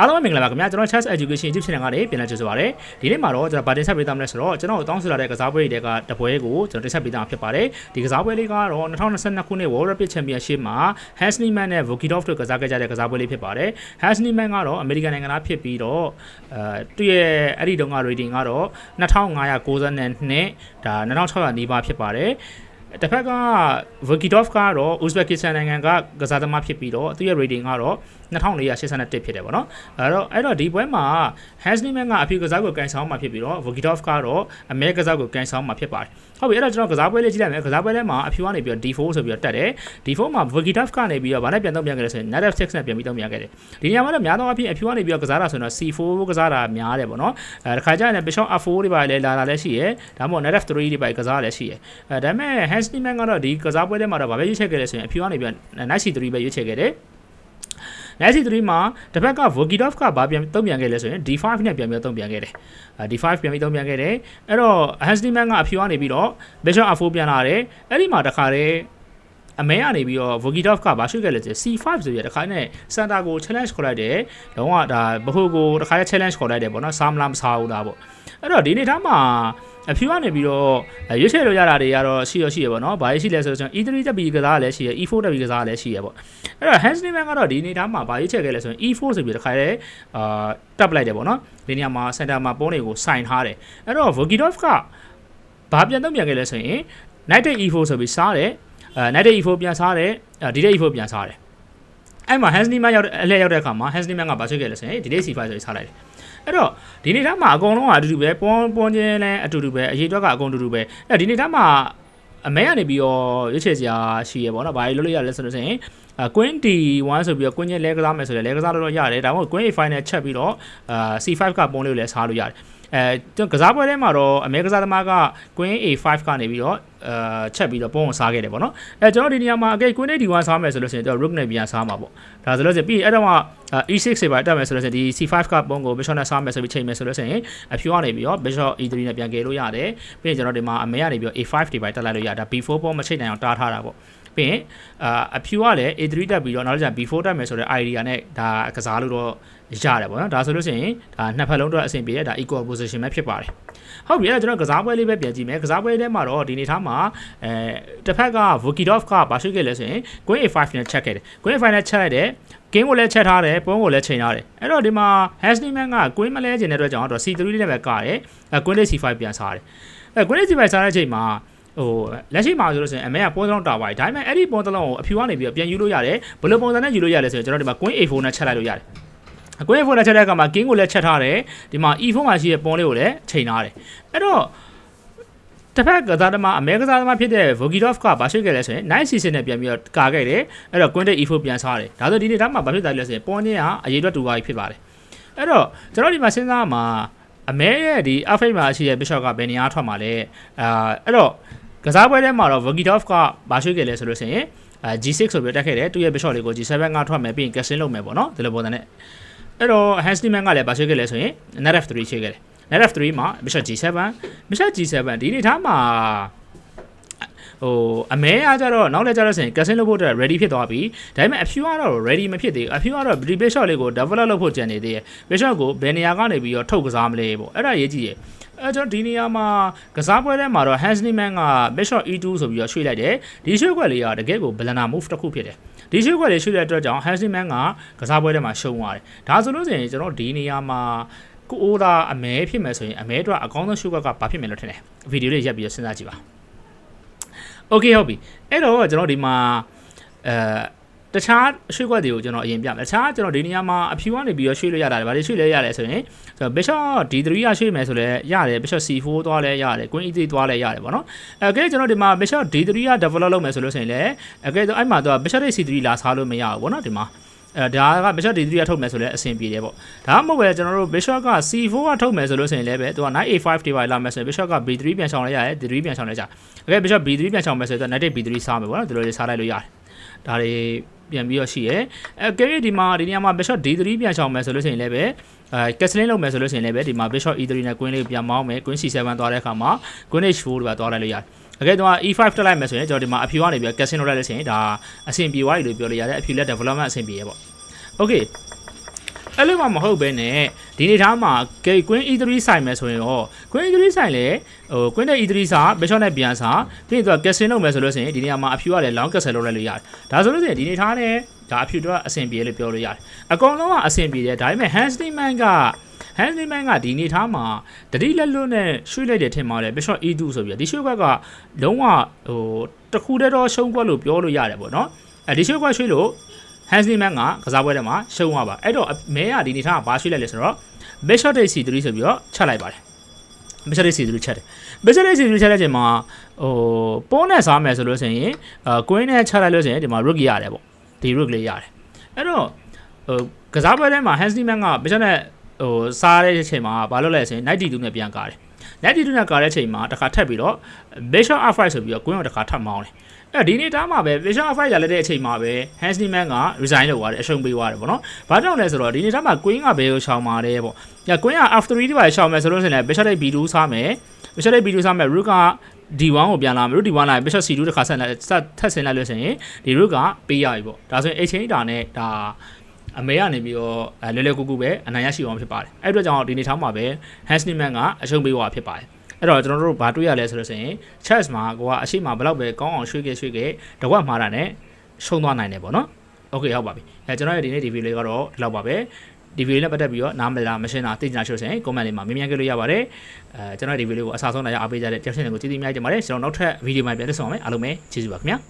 အားလုံးပဲမင်္ဂလာပါခင်ဗျာကျွန်တော် Chess Education YouTube channel ကနေပြန်လည်ကြိုဆိုပါရစေဒီနေ့မှာတော့ကျွန်တော်ဗာတင်ဆက်ပေးသားမလဲဆိုတော့ကျွန်တော်တောင်းဆိုလာတဲ့ကစားပွဲတွေကတပွဲကိုကျွန်တော်တင်ဆက်ပေးသားမှာဖြစ်ပါတယ်ဒီကစားပွဲလေးကတော့2022ခုနှစ် World Rapid Championship မှာ Hasniman နဲ့ Vokidov တို့ကစားခဲ့ကြတဲ့ကစားပွဲလေးဖြစ်ပါတယ် Hasniman ကတော့ American နိုင်ငံသားဖြစ်ပြီးတော့အဲသူ့ရဲ့အဲ့ဒီတုန်းက rating ကတော့2592ဒါ2600နီးပါးဖြစ်ပါတယ် တစ်ဖက်က Vokidov ကတော့ Uzbekistan နိုင်ငံကကစားသမားဖြစ်ပြီးတော့သူ့ရဲ့ rating ကတော့2481ဖြစ်တယ်ပေါ့နော်အဲ့တော့အဲ့တော့ဒီပွဲမှာ Hasniman ကအဖြူကစားကိုကန်ဆောင်မှာဖြစ်ပြီးတော့ Vokidov ကတော့အမဲကစားကိုကန်ဆောင်မှာဖြစ်ပါတယ်ဟုတ်ပြီအဲ့တော့ကျွန်တော်ကစားပွဲလေးကြည့်လိုက်မယ်ကစားပွဲထဲမှာအဖြူကနေပြီးတော့ D4 ဆိုပြီးတော့တက်တယ် D4 မှာ Vokidov ကနေပြီးတော့ဗာနဲ့ပြန်တော့ပြန်ခဲ့တယ်ဆိုရင် Nadev 6နဲ့ပြန်ပြီးတော့ပြန်ခဲ့တယ်ဒီနေရာမှာတော့များသောအားဖြင့်အဖြူကနေပြီးတော့ကစားတာဆိုရင်တော့ C4 ကစားတာများတယ်ပေါ့နော်အဲတခါကျရင် Bishop F4 တွေပါလဲလာလာလဲရှိရယ်ဒါမှမဟုတ် Nadev 3တွေပါကစားလဲရှိရယ်အဲဒါပေမဲ့ Hasniman ကတော့ဒီကစားပွဲထဲမှာတော့ဗာပဲရွေးချယ်ခဲ့တယ်ဆိုရင်အဖြူကနေပြီးတော့ Knight C3 ပဲရွေးချယ်ခဲ့တယ် Knight C3 မှာတစ်ဖက်က Vokidov ကဘာပြန်တုံ့ပြန်ခဲ့လဲဆိုရင် D5 နဲ့ပြန်ပြီးတုံ့ပြန်ခဲ့တယ်။ D5 ပြန်ပြီးတုံ့ပြန်ခဲ့တယ်။အဲ့တော့ Hasliman ကအဖြူကနေပြီးတော့ Bishop F4 ပြန်လာတယ်။အဲ့ဒီမှာတခါတည်း အမဲကနေပြီးတော့ Vokidov ကဘာရှိခဲ့လဲဆို C5 ဆိုရတခါနဲ့ center ကို challenge ခေါ်လိုက်တယ်။လုံးဝဒါဘဟုကိုတခါနဲ့ challenge ခေါ်လိုက်တယ်ပေါ့နော်။စားမလားမစားဘူးလားပေါ့။အဲ့တော့ဒီနေ့ထားမှာအဖြူကနေပြီးတော့ရွေးချယ်လို့ရတာတွေကတော့ရှိရရှိရပေါ့နော်။ဘာရှိလဲဆိုတော့ E3 တက်ပြီးကစားရလဲရှိရ E4 တက်ပြီးကစားရလဲရှိရပေါ့။အဲ့တော့ Hansliman ကတော့ဒီနေ့ထားမှာဘာရွေးချယ်ခဲ့လဲဆိုရင် E4 ဆိုပြီးတခါလဲအာတက်ပလိုက်တယ်ပေါ့နော်။ဒီနေရာမှာ center မှာပုံးတွေကိုစိုင်ထားတယ်။အဲ့တော့ Vokidov ကဘာပြန်တော့ပြန်ခဲ့လဲဆိုရင် Knight E4 ဆိုပြီးစားတယ်။ အဲ Knight E4 ပြန်စားတယ်။ဒီ E4 ပြန်စားတယ်။အဲ့မှာ Hansliman ရောက်တဲ့အလဲရောက်တဲ့အခါမှာ Hansliman ကဘာဆွဲခဲ့လဲဆိုရင်ဒီ C5 ဆိုပြီးစားလိုက်တယ်။အဲ့တော့ဒီနေ့ထားမှာအကုန်လုံးကအတူတူပဲပွန်ပွန်ချင်းလဲအတူတူပဲအရေးတွက်ကအကုန်တူတူပဲအဲ့ဒီနေ့ထားမှာအမဲကနေပြီးတော့ရွေးချယ်စရာရှိရပေါ့နော်။ဘာလို့လို့ရလဲဆိုတော့ဆိုရင်အာ Queen D1 ဆိုပြီးတော့ Queen ချင်းလဲကစားမယ်ဆိုရင်လဲကစားလို့တော့ရတယ်ဒါမှမဟုတ် Queen A5 နဲ့ချက်ပြီးတော့အာ C5 ကပုံလေးကိုလဲစားလို့ရတယ် အဲကျွန်တော်ကစားပွဲထဲမှာတော့အမေကစားသမားက Queen A5 ကနေပြီးတော့အာချက်ပြီးတော့ပုံကိုစားခဲ့တယ်ပေါ့နော်အဲကျွန်တော်ဒီနေရာမှာအကေ Queen A D1 စားမယ်ဆိုလို့ရှိရင်တော့ Rook နဲ့ပြန်စားမှာပေါ့ဒါဆိုလို့ရှိရင်ပြီးအဲ့တော့မှ E6 တွေပါတက်မယ်ဆိုလို့ရှိရင်ဒီ C5 ကပုံကို Bishop နဲ့စားမယ်ဆိုပြီးချိန်မယ်ဆိုလို့ရှိရင်အဖြူကနေပြီးတော့ Bishop E3 နဲ့ပြန်ကယ်လို့ရတယ်ပြီးရင်ကျွန်တော်ဒီမှာအမေကနေပြီးတော့ A5 တွေပါတက်လိုက်လို့ရတာ B4 ပုံမချိန်နိုင်အောင်တားထားတာပေါ့ ပြီးရင်အာအဖြူကလည်း A3 တက်ပြီးတော့နောက်ကျ B4 တက်မယ်ဆိုတဲ့ idea နဲ့ဒါကစားလို့တော့ရတယ်ပေါ့နော်ဒါဆိုလို့ရှိရင်ဒါနှစ်ဖက်လုံးတော့အဆင်ပြေတဲ့ဒါ equal position ပဲဖြစ်ပါတယ်ဟုတ်ပြီအဲ့တော့ကျွန်တော်ကစားပွဲလေးပဲပြန်ကြည့်မယ်ကစားပွဲထဲမှာတော့ဒီနေ့ထားမှာအဲတစ်ဖက်က Vokidov ကဘာရှိခဲ့လဲဆိုရင် Queen A5 နဲ့ချက်ခဲ့တယ် Queen A5 နဲ့ချက်လိုက်တယ် game ကိုလည်းချက်ထားတယ်ပုံကိုလည်းချိန်ထားတယ်အဲ့တော့ဒီမှာ Hasniman က Queen မလဲခြင်းတဲ့အတွက်ကြောင့်တော့ C3 လေးနဲ့ပဲကတယ်အဲ Queen C5 ပြန်စားတယ်အဲ Queen C5 စားတဲ့အချိန်မှာ ဟိုလက်ရှိမှာဆိုလို့ဆိုရင်အမေကပေါ်စလုံးတာပါတယ်ဒါပေမဲ့အဲ့ဒီပေါ်စလုံးကိုအဖြူကနေပြီးပြန်ယူလို့ရတယ်ဘယ်လိုပုံစံနဲ့ယူလို့ရလဲဆိုရင်ကျွန်တော်ဒီမှာ Queen A4 နဲ့ချက်လိုက်လို့ရတယ်အကွင်းဖုန်းနဲ့ချက်တဲ့အခါမှာ king ကိုလည်းချက်ထားတယ်ဒီမှာ e4 မှာရှိတဲ့ပွန်လေးကိုလည်းချိန်ထားတယ်အဲ့တော့တစ်ဖက်ကစားသမားအမေကစားသမားဖြစ်တဲ့ Vogidov ကဘာရှိခဲ့လဲဆိုရင် nice season နဲ့ပြန်ပြီးတော့ကာခဲ့တယ်အဲ့တော့ queen e4 ပြန်စားတယ်ဒါဆိုဒီနေ့ဒါမှဘာဖြစ်သွားလဲဆိုရင်ပွန်ချင်းကအရေးအတွက်တူပါပြီဖြစ်ပါတယ်အဲ့တော့ကျွန်တော်ဒီမှာစဉ်းစားမှာအမဲရဲ့ဒီ F8 မှာရှိတဲ့ bishop ကဘယ်နေရာထွက်မှာလဲအာအဲ့တော့ ကစားပွဲထဲမှာတော့ Vogidov ကဘာရှိခဲ့လဲဆိုလို့ဆိုရင်အာ G6 ဆိုပြီးတက်ခဲ့တယ်သူ့ရဲ့ bishop လေးကို G7 ကထွက်မယ်ပြီးရင် casting လုပ်မယ်ပေါ့နော်ဒီလိုပုံစံနဲ့အဲ့တော့ Hansliman ကလည်းဘာရှိခဲ့လဲဆိုရင် Knight F3 ရှိခဲ့တယ် Knight F3 မှာ Bishop G7 Bishop G7 ဒီနေ့ထားမှာ ဟိုအမဲအားကြတော့နောက်လည်းကြတော့ဆိုရင် casting လုပ်ဖို့အတွက် ready ဖြစ်သွားပြီဒါပေမဲ့အဖြူကတော့ ready မဖြစ်သေးဘူးအဖြူကတော့ Bishop လေးကို develop လုပ်ဖို့ကြံနေသေးတယ် Bishop ကိုဘယ်နေရာကနေပြီးတော့ထုတ်ကစားမလဲပေါ့အဲ့ဒါရေးကြည့်ရအဲကျွန်တော်ဒီနေရာမှာကစားပွဲထဲမှာတော့ Hansliman က Bishop E2 ဆိုပြီးတော့ရွှေ့လိုက်တယ်ဒီရွှေ့ခွက်လေးကတကယ်ကို blender move တစ်ခုဖြစ်တယ်ဒီရွှေ့ခွက်လေးရွှေ့တဲ့အတွက်ကြောင့် Hansliman ကကစားပွဲထဲမှာရှုံးသွားတယ်ဒါဆိုလို့ဆိုရင်ကျွန်တော်ဒီနေရာမှာကိုအိုးသာအမဲဖြစ်မယ်ဆိုရင်အမဲအတွက်အကောင်းဆုံးရွှေ့ခွက်ကဘာဖြစ်မယ်လို့ထင်တယ်ဗီဒီယိုလေးရက်ပြီးစဉ်းစားကြည့်ပါ โอเคဟုတ်ပြီအဲ့တော့ကျွန်တော်ဒီမှာအဲတခြားရွှေ့ခွက်တွေကိုကျွန်တော်အရင်ပြမယ်တခြားကျွန်တော်ဒီနေရာမှာအဖြူကနေပြီးတော့ရွှေ့လို့ရတာလေဗာလေရွှေ့လဲရတယ်ဆိုရင်ဆိုတော့ bishop d3 ရရွှေ့မယ်ဆိုလဲရတယ် bishop c4 သွားလဲရတယ် queen e3 သွားလဲရတယ်ဗောနော်အဲကဲကျွန်တော်ဒီမှာ bishop d3 ရ develop လုပ်မယ်ဆိုလို့ဆိုရင်လည်းအဲကဲတော့အဲ့မှာတော့ bishop c3 လာစားလို့မရဘူးဗောနော်ဒီမှာ အဲဒါက bishop d3 ရထုတ်မယ်ဆိုလဲအဆင်ပြေတယ်ပေါ့ဒါမှမဟုတ်ပဲကျွန်တော်တို့ bishop က c4 ကထုတ်မယ်ဆိုလို့ဆိုရင်လည်းပဲသူက knight a5 ဒီပါလာမယ်ဆိုရင် bishop က b3 ပြန်ချောင်းလိုက်ရတယ် d3 ပြန်ချောင်းလိုက်ကြအဲကဲ bishop b3 ပြန်ချောင်းမယ်ဆိုတော့ knight b3 စားမယ်ပေါ့နော်ဒီလိုလေးစားလိုက်လို့ရတယ်ဒါတွေပြန်ပြီးတော့ရှိရဲအဲကဲဒီမှာဒီနေရာမှာ bishop d3 ပြန်ချောင်းမယ်ဆိုလို့ရှိရင်လည်းပဲအဲ castling လုပ်မယ်ဆိုလို့ရှိရင်လည်းပဲဒီမှာ bishop e3 နဲ့ queen လေးပြန်မောင်းမယ် queen c7 သွားတဲ့အခါမှာ queen h4 တွေပါသွားလိုက်လို့ရတယ် အကဲတော့ e5 တက်လိုက်မယ်ဆိုရင်ကျွန်တော်ဒီမှာအဖြူကနေပြီး casting လုပ်လိုက်လို့ရှိရင်ဒါအဆင်ပြေသွားပြီလို့ပြောလို့ရတယ်အဖြူလက် development အဆင်ပြေရပေါ့ okay အဲ့လိုမှမဟုတ်ဘဲနဲ့ဒီနေသားမှာ gate queen e3 ဆိုင်မယ်ဆိုရင်ရော queen e3 ဆိုင်လေဟို queen နဲ့ e3 စာ bishop နဲ့ပြန်စာပြီးရင်သူက casting လုပ်မယ်ဆိုလို့ရှိရင်ဒီနေရာမှာအဖြူရတယ် long castle လုပ်လိုက်လို့ရတယ်ဒါဆိုလို့ရှိရင်ဒီနေသားနဲ့ဒါအဖြူတော့အဆင်ပြေလို့ပြောလို့ရတယ်အကောင်လုံးကအဆင်ပြေတယ်ဒါပေမဲ့ Hansley man က Hansley man ကဒီနေသားမှာတတိလက်လွတ်နဲ့ရွှေ့လိုက်တယ်ထင်ပါတယ် bishop e2 ဆိုပြီးတော့ဒီရွှေ့ဘက်ကလုံးဝဟိုတစ်ခုတည်းတော့ရှုံးကွက်လို့ပြောလို့ရတယ်ပေါ့နော်အဲဒီရွှေ့ကွက်ရွှေ့လို့ Hansley man ကကစားပွဲထဲမှာရှုံးသွားပါအဲ့တော့မဲကဒီနေသားကဘာရွှေ့လိုက်လဲဆိုတော့ bishop take c3 ဆိုပြီးတော့ချက်လိုက်ပါတယ် bishop take c3 ချက်တယ် bishop take c3 ချက်တဲ့ချိန်မှာဟိုပိုးနဲ့စားမယ်ဆိုလို့ဆိုရင်အာ queen နဲ့ချက်လိုက်လို့ဆိုရင်ဒီမှာ rook ရတယ်ပေါ့ဒီ rook လေးရတယ်အဲ့တော့ဟိုကစားပွဲထဲမှာ Hansley man က bishop နဲ့ ဟိုစားတဲ့အချိန်မှာဘာလုပ်လဲဆိုရင် knight d2 နဲ့ပြန်ကားတယ် knight d2 နဲ့ကားတဲ့အချိန်မှာတစ်ခါထပ်ပြီးတော့ bishop f5 ဆိုပြီးတော့ queen ကိုတစ်ခါထပ်မောင်းတယ်အဲ့ဒီနေ့တားမှာပဲ bishop f5 ရလက်တဲ့အချိန်မှာပဲ Hansley man က resign လုပ်သွားတယ်အရှုံးပေးသွားတယ်ပေါ့နော်။ဘာကြောင့်လဲဆိုတော့ဒီနေ့တားမှာ queen ကဘယ်ကိုရှောင်มาလဲပေါ့။ည queen က f3 ဒီပါရှောင်မယ်ဆိုလို့ရှိရင်လည်း bishop နဲ့ b2 စားမယ်။ bishop နဲ့ b2 စားမယ် rook က d1 ကိုပြန်လာမယ် rook d1 လာရင် bishop c2 တစ်ခါဆက်လိုက်ဆက်ထပ်ဆင်လိုက်လို့ရှိရင်ဒီ rook ကပေးရပြီပေါ့။ဒါဆိုရင် exchange တာနဲ့ဒါ အမေကနေပြီးတော့အဲလွယ်လွယ်ကူကူပဲအနိုင်ရရှိအောင်ဖြစ်ပါတယ်။အဲ့အတွက်ကြောင့်ဒီနေ့ထားမှာပဲ Hansley man ကအရှုံးပေးသွားဖြစ်ပါတယ်။အဲ့တော့ကျွန်တော်တို့ဘာတွေ့ရလဲဆိုလို့ရှိရင် chess မှာကိုကအရှိမဘလောက်ပဲကောင်းအောင်ရွှေ့ခဲ့ရွှေ့ခဲ့တကွက်မှားတာနဲ့ရှုံးသွားနိုင်တယ်ပေါ့နော်။ Okay ဟုတ်ပါပြီ။အဲကျွန်တော်ရဲ့ဒီနေ့ဒီဗီဒီယိုလေးကတော့ဒီလောက်ပါပဲ။ဒီဗီဒီယိုနဲ့ပတ်သက်ပြီးတော့နားမလားမရှင်းတာသိချင်တာရှိလို့ဆိုရင် comment လေးမှာမေးမြန်းခဲ့လို့ရပါတယ်။အဲကျွန်တော်ရဲ့ဒီဗီဒီယိုကိုအစားဆုံးနိုင်အောင်အားပေးကြတဲ့တယောက်ချင်းတွေကိုကျေးဇူးအများကြီးတင်ပါတယ်။ကျွန်တော်နောက်ထပ်ဗီဒီယိုမှာပြန်တွေ့ဆုံအောင်မယ်အားလုံးပဲကျေးဇူးပါခင်ဗျာ။